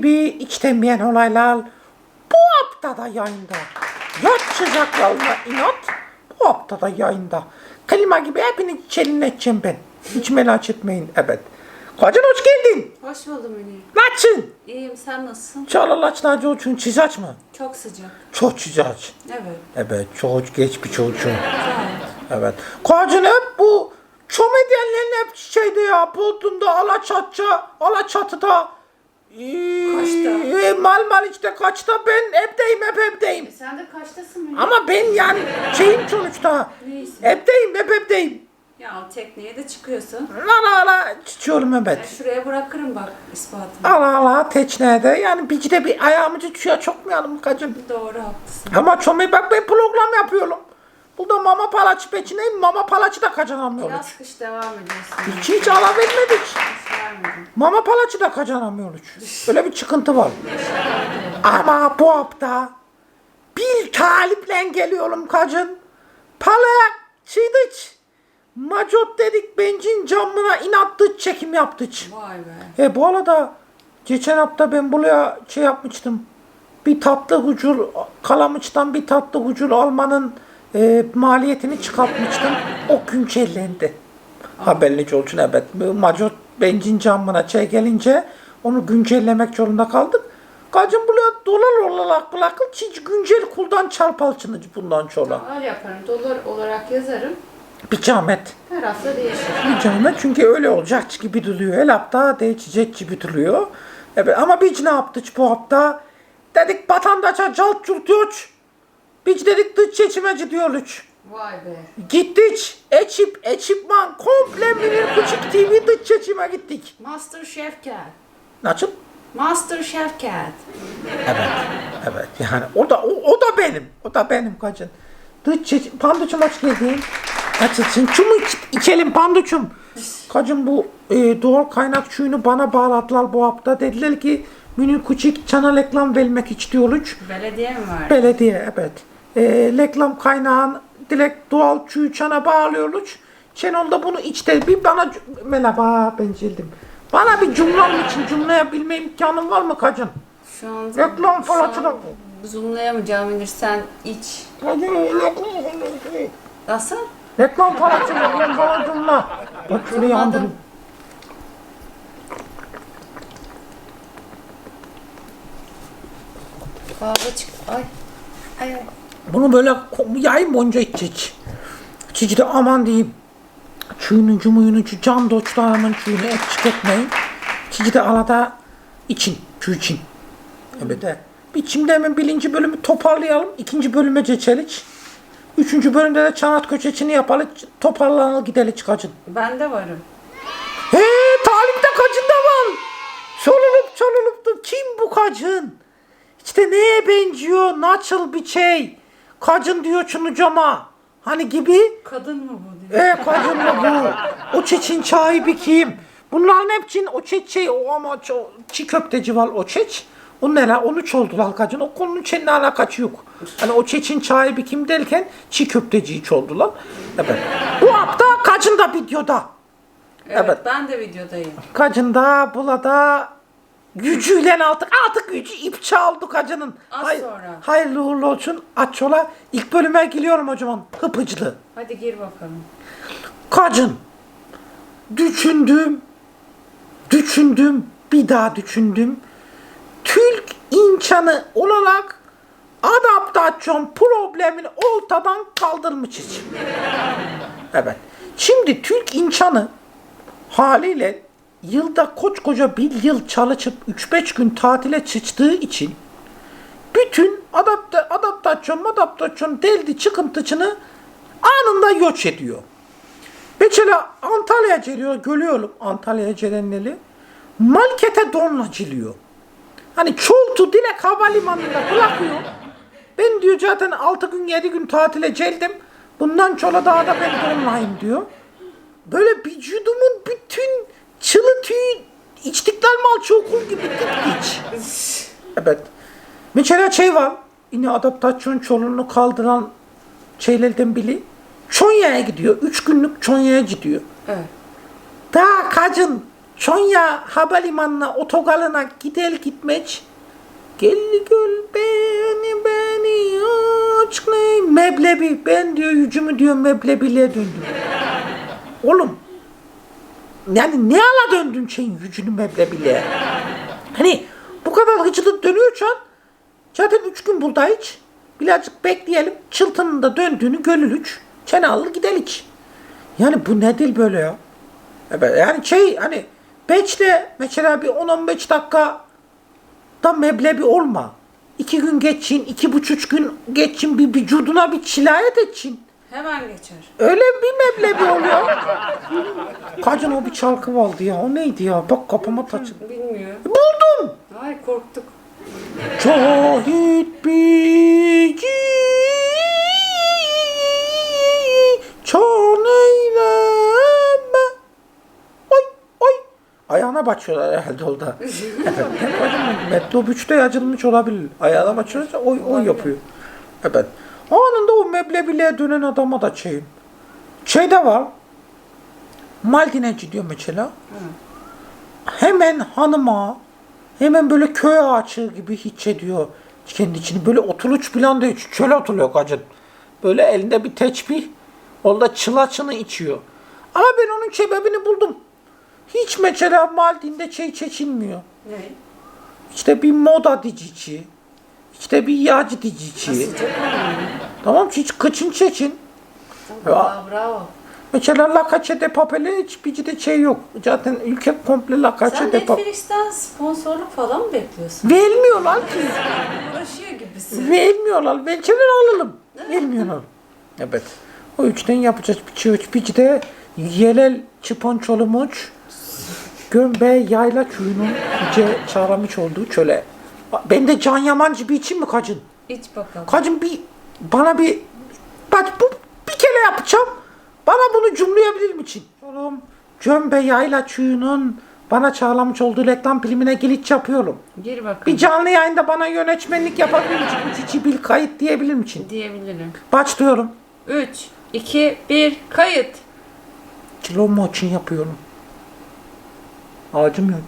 TV içtenmeyen olaylar bu haftada yayında. Yat sıcaklarına inat bu haftada yayında. Klima gibi hepini çelin edeceğim ben. Hiç merak etmeyin evet. Kocan hoş geldin. Hoş buldum Münir. Nasılsın? İyiyim sen nasılsın? Çağlalaçlar çocuğun çizaç mı? Çok sıcak. Çok çizaç. Evet. Evet çok geç bir çocuğun. Evet. Kocan hep bu komedyenlerin hep şeyde ya Bodrum'da Alaçatça, Alaçatı'da Kaçta? E, Malmaliç'te kaçta ben evdeyim hep evdeyim. E sen de kaçtasın Münir? Ama ben yani şeyim sonuçta. Neyse. Evdeyim hep evdeyim. Ya tekneye de çıkıyorsun. Ala ala çıkıyorum Ben evet. şuraya bırakırım bak ispatını. Ala ala teçnede yani bir de bir ayağımızı suya çokmayalım kacım. Doğru haklısın. Ama çoğumu bak ben program yapıyorum. Burada mama palaçı peçineyim mama palaçı da kazanamıyoruz. Biraz kış devam ediyorsun. Hiç hiç ala vermedik. Mama palaçı da kazanamıyoruz. Öyle bir çıkıntı var. Ama bu hafta bir taliple geliyorum kacın. Pala çiğdiç. Macot dedik benzin camına inattık çekim yaptık. Vay be. E bu arada geçen hafta ben buraya şey yapmıştım. Bir tatlı hucur kalamıştan bir tatlı hucur almanın e, maliyetini çıkartmıştım. O güncellendi. Haberiniz olsun evet. Macot benzin camına şey gelince onu güncellemek zorunda kaldık. Kacım buraya dolar olarak bırakın hiç güncel kuldan çarpalçınız bundan sonra. Öyle yaparım. Dolar olarak yazarım. Bir zahmet. Her hafta değişir. Bir zahmet çünkü öyle olacak gibi duruyor. Her hafta değişecek gibi duruyor. Evet ama biz ne yaptık bu hafta? Dedik vatandaşa calt çurtuyoruz. Biz dedik dış seçimeci diyoruz. Vay be. Gittik. Ekip, ekipman komple Münir Küçük TV dış seçime gittik. Master Chef Cat. Nasıl? Master Chef Cat. Evet. Evet yani o da o, o da benim. O da benim kacın. Dış seçim. Panduçum hoş geldin. Açılsın. Çumu iç- içelim panduçum. Kacım bu e, doğal kaynak suyunu bana bağladılar bu hafta. Dediler ki Münir Küçük çana reklam vermek istiyoruz. Belediye mi var? Belediye evet. E, reklam kaynağın direkt doğal suyu çana bağlıyoruz. Şenol da bunu içte bir bana merhaba ben sildim. Bana bir cümlem için cümleyebilme imkanın var mı kacın? Şu anda... Reklam an falan Zoomlayamayacağım Münir sen iç. Nasıl? Reklam parası reklam bana cümle. Bak şöyle yandım. Kahve çık. Ay ay. Bunu böyle yayın boyunca içecek. Çiçi de aman diyeyim. Çuyunu cumuyunu şu can doçlarımın çuyunu eksik etmeyin. Çiçi de alada için. Çuy için. Evet de. Bir şimdi hemen birinci bölümü toparlayalım. İkinci bölüme geçelim. Üçüncü bölümde de çanat köçeçini yapalım. Toparlanalım gidelim çıkacın. Ben de varım. He talimde kacın da var. Sorulup da kim bu kacın? İşte neye benziyor? Nasıl bir şey? Kacın diyor şunu cama. Hani gibi? Kadın mı bu diyor. E kacın mı bu? O çeçin sahibi kim? Bunların hepsinin o çeç şey o ama ço- çiğ köfteci var o çeç. O ne la? Onu çoldular kacın. O konunun seninle alakası yok. Hani o çeçin sahibi kim derken çiğ köfteciyi çoldular. Evet. Bu hafta kacın da videoda. Evet, Evet. ben de videodayım. Kacında bulada gücüyle aldık. Artık gücü ip çaldı kacının. Az sonra. Hayırlı uğurlu olsun. Aç yola. İlk bölüme geliyorum o zaman. Hıpıcılı. Hadi gir bakalım. Kacın. Düşündüm. Düşündüm. Bir daha düşündüm. Türk insanı olarak adaptasyon problemini ortadan kaldırmışız. Evet. Şimdi Türk insanı haliyle yılda koskoca bir yıl çalışıp 3-5 gün tatile çıktığı için bütün adapte, adaptasyon adaptasyon deldi çıkıntısını anında yok ediyor. Mesela Antalya'ya geliyor, görüyorum Antalya'ya gelenleri. Malkete donlacılıyor. Hani Çoltu direkt havalimanında bırakıyor. Ben diyor zaten 6 gün 7 gün tatile geldim. Bundan çola daha da ben donlayayım diyor. Böyle vücudumun bütün çılı tüyü içtikler malçı okul gibi dik Evet. Mesela şey var. Yine adaptasyon çoluğunu kaldıran şeylerden biri. Çonya'ya gidiyor. Üç günlük Çonya'ya gidiyor. Evet. Daha kacın Çonya havalimanına otogalına gider gitmeç. Gel göl beni beni açıklayın. Meblebi ben diyor yüzümü diyor meblebiyle döndüm. Oğlum yani ne ala döndün şeyin yüzünü meblebiyle? Hani bu kadar hızlı dönüyorsan zaten üç gün buradayız. Birazcık bekleyelim. Çıltının da döndüğünü gönül Çene alır gidelik. Yani bu nedir böyle ya? Evet, yani şey hani Beç'te mesela bir 10-15 dakika da meblebi olma. İki gün geçin, iki buçuk gün geçin bir vücuduna bir çilayet etsin. Hemen geçer. Öyle bir meblebi oluyor. Kacın o bir çalkı vardı ya. O neydi ya? Bak kafama taçın. Bilmiyorum. Buldum. Ay korktuk. Cahit bici Çan eyleme Oy oy Ayağına başlıyorlar herhalde orada. Efendim, Metrop 3'te yazılmış olabilir. Ayağına başlıyorsa oy oy yapıyor. Evet. Anında o meblebiyle dönen adama da şeyim. Şeyde var. Maldineci diyor mesela. Hemen hanıma hemen böyle köy ağaçı gibi hiç ediyor kendi içini. Böyle otuluç falan değil. Çöle oturuyor kacın. Böyle elinde bir teçbih. Orada çılaçını içiyor. Ama ben onun sebebini buldum. Hiç mesela Maldin'de şey çeçilmiyor. Ne? İşte bir moda dicici. İşte bir yağcı dicici. Tamam hiç kıçın çeçin. Aa, bravo. Mesela La Cache de Papel'e hiçbir de şey yok. Zaten ülke komple La Cache Sen de Papel. Netflix'ten sponsorluk falan mı bekliyorsun? Vermiyorlar ki. Uğraşıyor gibisin. Vermiyorlar. Belçeler alalım. Vermiyorlar. Evet. O üçten yapacağız. Bir çığıç bir de yelel çıpon çolumuç gömbe yayla köyünün yüce çağramış olduğu çöle. Ben de Can Yamancı bir için mi kacın? İç bakalım. Kacın bir bana bir bak bu bir kere yapacağım. Bana bunu cümleyebilir misin? Oğlum Cömbe Yayla Çuyu'nun bana çağlamış olduğu reklam filmine giriş yapıyorum. Gir bakalım. Bir canlı yayında bana yönetmenlik yapabilir misin? Üç içi bir kayıt diyebilir misin? Diyebilirim. Başlıyorum. 3, 2, 1, kayıt. Kilomo için yapıyorum. Ağacım yok.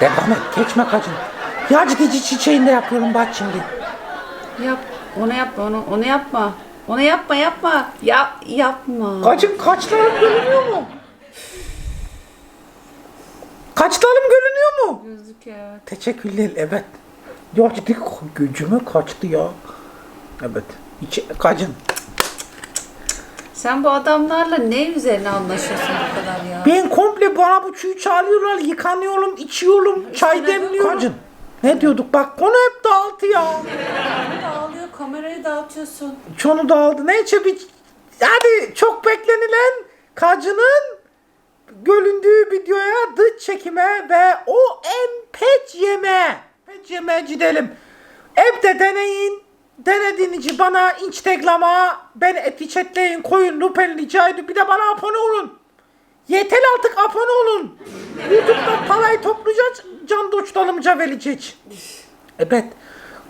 Devam et. Geçme kacın. Yağcı dici çiçeğinde yapıyorum bak şimdi. Yap. Onu yapma, onu, onu yapma. Onu yapma, yapma. Yap, yapma. Kacın kaçlarım görünüyor mu? Kaçlarım görünüyor mu? Gözlük ya. Teşekkürler evet. Ya ciddi gücüme kaçtı ya. Evet. İçi, kacın. Sen bu adamlarla ne üzerine anlaşıyorsun bu kadar ya? Ben komple bana bu çiğ çağırıyorlar. Yıkanıyorum, içiyorum, çay Üstüne demliyorum. Kacın. Ne diyorduk? Bak konu hep dağıldı ya. Dağılıyor, kamerayı dağıtıyorsun. Çonu dağıldı. Neyse bir... Hadi çok beklenilen kacının göründüğü videoya dış çekime ve o empeç yeme. Empeç yeme gidelim. Evde deneyin. Denediğinizi bana Instagram'a ben etiketleyin koyun lütfen rica ediyorum. Bir de bana abone olun. Yeter artık abone olun. YouTube'dan parayı toplayacağız. Can doçlarımıza vereceğiz. Evet.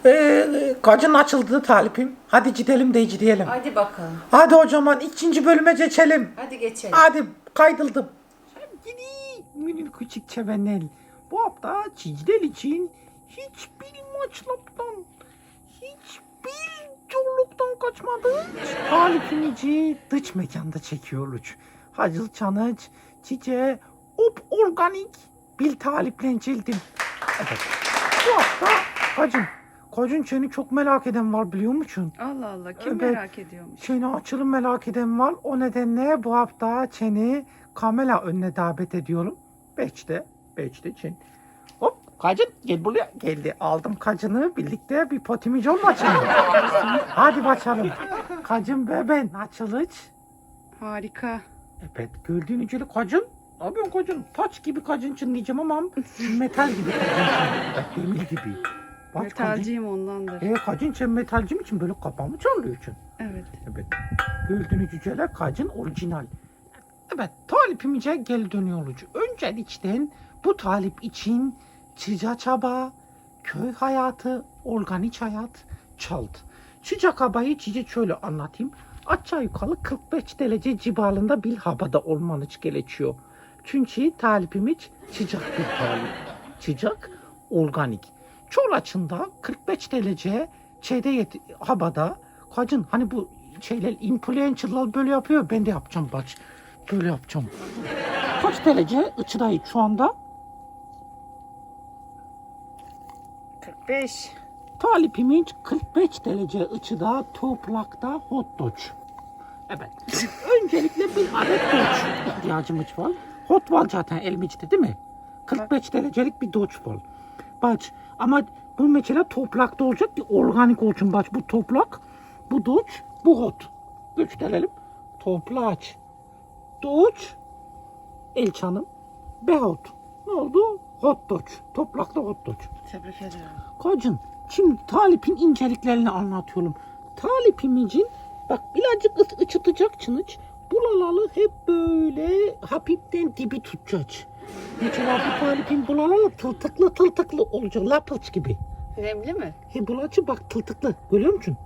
Ee, kacın açıldı talipim. Hadi gidelim de gidelim. Hadi bakalım. Hadi o zaman ikinci bölüme geçelim. Hadi geçelim. Hadi kaydıldım. Sevgili Münir Küçük Çevenel. Bu hafta Çiğdel için hiçbir maçlaptan, hiçbir zorluktan kaçmadı. Talipinici dış mekanda çekiyoruz. Hacıl Çanıç, Çiçe, op organik bir taliplençildim. Evet. Bu hafta Hacım, Kocun seni çok merak eden var biliyor musun? Allah Allah kim Evet. merak ediyormuş? Seni açılım merak eden var. O nedenle bu hafta seni kamera önüne davet ediyorum. Beşte, beşte Çin. Hop, kacın gel buraya. Geldi. Aldım kacını. Birlikte bir potimiz olma Çin. Hadi bakalım. Kacın ve ben açılış. Harika. Evet, gördüğün üzere kacın. Ne yapıyorsun kacın? Taç gibi kacın çınlayacağım ama metal gibi kacın demir gibi. Bak, kacın- Metalciyim ondandır. E, kacın sen metalcim için böyle kafamı çalıyorsun. Evet. Evet. Gördüğünüz üzere kacın orijinal. Evet, talipimize geri dönüyoruz. Öncelikle bu talip için çiza çaba, köy hayatı, organik hayat çaldı. Havayı size şöyle anlatayım. Aşağı yukarı 45 derece civarında bir havada olmanız gerekiyor. Çünkü talipimiz sıcak bir talip. Sıcak, organik. Çol açında 45 derece şeyde yet- havada kaçın hani bu şeyler influencerlar böyle yapıyor ben de yapacağım bak. Böyle yapacağım. Kaç derece ıçıdayız şu anda? 45. Talipimiz 45 derece ıçıda toprakta hot dog. Evet. Öncelikle bir adet dodge ihtiyacımız var. Hot var zaten elimizde değil mi? 45 derecelik bir dodge var. Bak ama bu mesela toprakta olacak ki organik olsun bak bu toprak, bu dodge, bu hot. Gösterelim. Toprak, dodge, Elçan'ım, behot. Ne oldu? Hot dog. Toprakta hot dog. Tebrik ederim. Kocun şimdi talipin inceliklerini anlatıyorum. Talipimizin bak birazcık ıçıtacak çınıç. Bulalalı hep böyle hafiften dibi tutacak. Mesela bu talipin bulalalı tıltıklı tıltıklı olacak lapıç gibi. Nemli mi? He bulacı bak tıltıklı görüyor musun?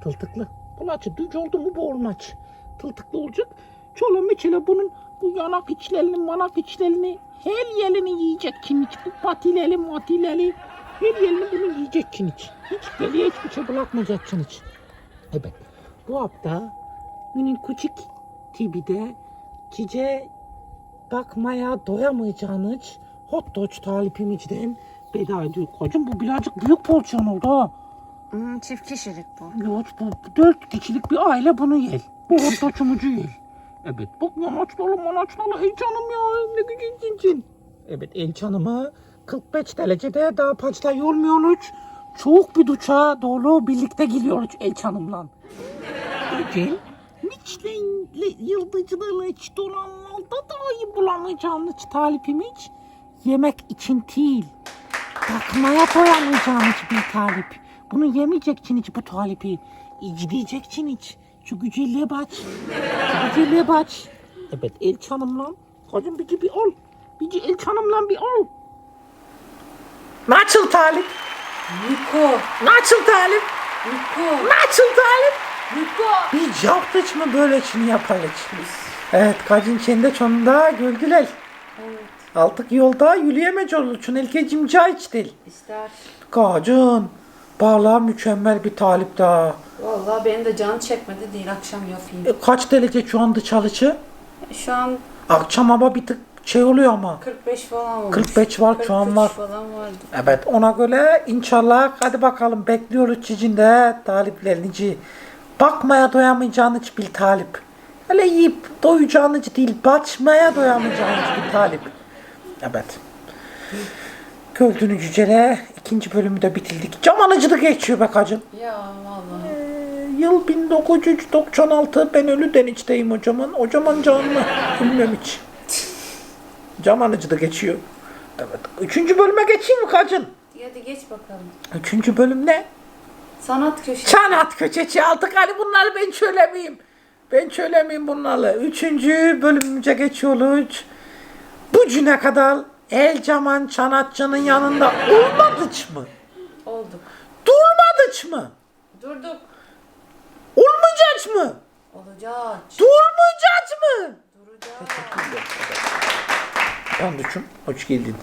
Tıltıklı. Bulacı düz oldu mu bu olmaz. Tıltıklı olacak. Çolum mesela bunun bu yanak içlerini manak içlerini her yerini yiyecek kimiç. Bu patileri matileri her yerini bunu yiyecek kimiç. Hiç geriye hiçbir şey bırakmayacak kimiç. Evet. Bu hafta bunun küçük tibide cice bakmaya doyamayacağınız hot dog talipimizden veda ediyor. Kocam bu birazcık büyük porsiyon oldu ha. Hmm, çift kişilik bu. Yok bu dört kişilik bir aile bunu yer. Bu hot dog'umuzu yer. Evet bak yamaçlalı manaçlalı el canım ya ne güzel cincin. Evet el canıma 45 derecede daha paçta yormuyoruz. Çok bir duça doğru birlikte geliyoruz el canımla. Bugün Michelin'le yıldızlarla hiç dolanmalda dahi bulamayacağımız talipimiz yemek için değil. Bakmaya doyamayacağımız bir talip. Bunu yemeyecek için hiç bu talipi. İcleyecek için hiç. Şu güzelliğe bak. Şu güzelliğe bak. Evet el çanımla. Hacım bir bir ol. Bir el çanımla bir ol. Nasıl talip? Niko. Nasıl talip? Niko. Nasıl talip? Niko. Bir yaptıç mı böyle çini yapalım. Evet kacın kendi sonunda gördüler. Evet. Altık yolda yürüyemez olur. Çün elkecim caiç değil. İster. Kacın. Bağla mükemmel bir talip daha. Vallahi benim de canı çekmedi değil akşam yapayım. E, kaç derece şu anda çalışı? Şu an Akşam ama bir tık şey oluyor ama. 45 falan olmuş. 45 var, şu an 43 var. falan vardı. Evet ona göre inşallah hadi bakalım bekliyoruz sizin de taliplerinizi. Bakmaya doyamayacağınız bir talip. Öyle yiyip doyacağınız değil, bakmaya doyamayacağınız bir talip. Evet. Gördüğünüz üzere ikinci bölümü de bitirdik. Cam alıcı da geçiyor be kacım. Ya vallahi. Ee, Yıl 1996 ben ölü denizteyim hocamın. Hocamın canlı. Bilmem hiç. Camanıcı da geçiyor. Evet. Üçüncü bölüme geçeyim mi kacın? Hadi geç bakalım. Üçüncü bölüm ne? Sanat köşesi. Sanat köçeci aldık. Hani bunları ben söylemeyeyim. Ben söylemeyeyim bunları. Üçüncü bölümümüze geçiyoruz. Bu güne kadar el caman sanatçının yanında olmadıç mı? Olduk. Durmadıç mı? Durduk. Olmayacak mı? Olacak. Durmayacak mı? Duracak. Yandıçım, hoş geldin.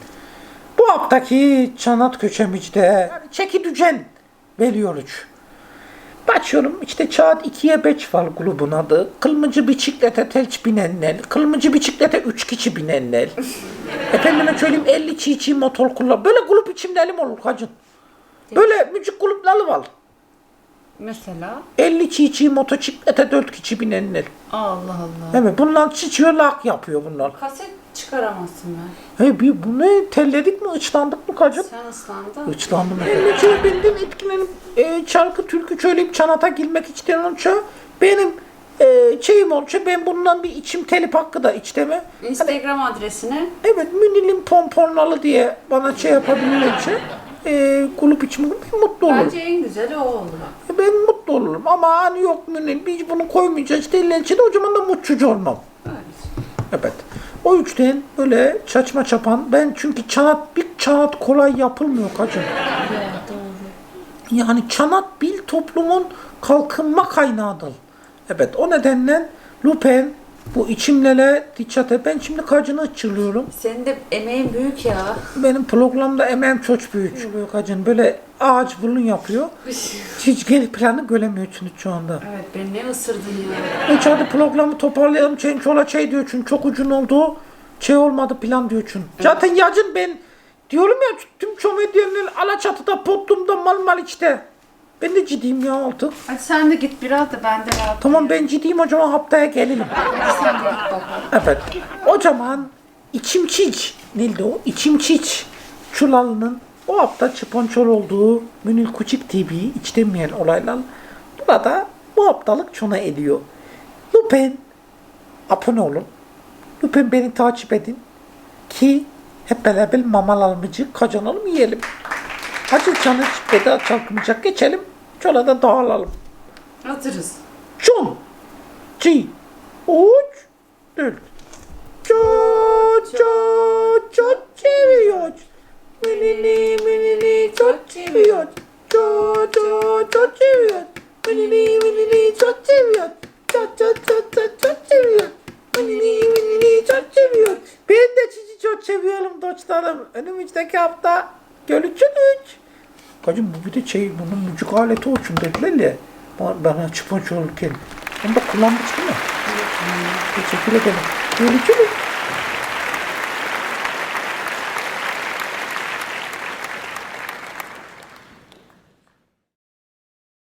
Bu haftaki sanat köşemizde çeki düzen veriyoruz. Başlıyorum işte saat 2'ye 5 var grubun adı. Kılmıcı bisiklete telç binenler, kılmıcı bisiklete 3 kişi binenler. Efendime söyleyeyim 50 çiğ motor kullan. Böyle grup içimleri mi olur hacın? Böyle müzik grupları var. Mesela 50 çiğ motosiklete 4 kişi binenler. Allah Allah. Evet bunlar çiçiyor lak yapıyor bunlar. Kaset çıkaramazsın ben. He bir bu ne telledik mi ıçlandık mı kacım? Sen ıslandın. Uçlandım. Ben şey benden etkilenip e, şarkı türkü söyleyip çanata girmek isteyen olsa benim e, şeyim olsa ben bundan bir içim telip hakkı da içteme. Instagram adresine Evet Münil'in pompornalı diye bana şey yapabilirlerse e, kulüp içimi ben mutlu olurum. bence en güzeli o oldu bak. Ben mutlu olurum ama hani yok Münil biz bunu koymayacağız derlerse de o zaman da mutsuz olmam. Evet. Evet. O üçten böyle saçma çapan ben çünkü çanat bir çanat kolay yapılmıyor doğru. Yani çanat bil toplumun kalkınma kaynağıdır. Evet o nedenle Lupin bu içimlere dikkat et. Ben şimdi kacını çırlıyorum. Senin de emeğin büyük ya. Benim programda emeğim çok büyük. Oluyor kacın böyle ağaç burun yapıyor. Hiç geri planı göremiyorsunuz şu anda. Evet beni ne ısırdın ya. Hiç hadi programı toparlayalım. Çen çola şey diyor çünkü çok ucun oldu. Şey olmadı plan diyor çünkü. Zaten yacın ben diyorum ya tüm komedyenler Alaçatı'da, Potlum'da mal mal işte. Ben de ciddiyim ya artık. Hadi sen de git biraz da ben de rahat. Tamam ben ciddiyim o zaman haftaya gelelim. Hadi sen de git bakalım. Evet. O zaman içim çiç. Neydi o? İçim çiç. Çulalı'nın o hafta çıponçol olduğu Münir Küçük TV içtemeyen olaylar burada bu haftalık çona ediyor. Lütfen abone olun. Lütfen beni takip edin. Ki hep beraber mamal almacı kazanalım yiyelim. Hacı canı veda çalkmayacak geçelim. Çolada dağılalım. Hazırız. Çun. Çi. Uç. Dört. Çok çok çok seviyor. Minini minini çok seviyor. Çok çok çok seviyor. Minini minini çok seviyor. Çok çok çok çok çok seviyor. Minini minini çok seviyor. Ben de sizi çok seviyorum dostlarım. Önümüzdeki hafta görüşürüz. Kacım bu bir de şey bunun müzik aleti olsun dediler ya. Bana, çıpınç olurken. Onu da kullanmış değil mi? Teşekkür ederim. Görüşürüz.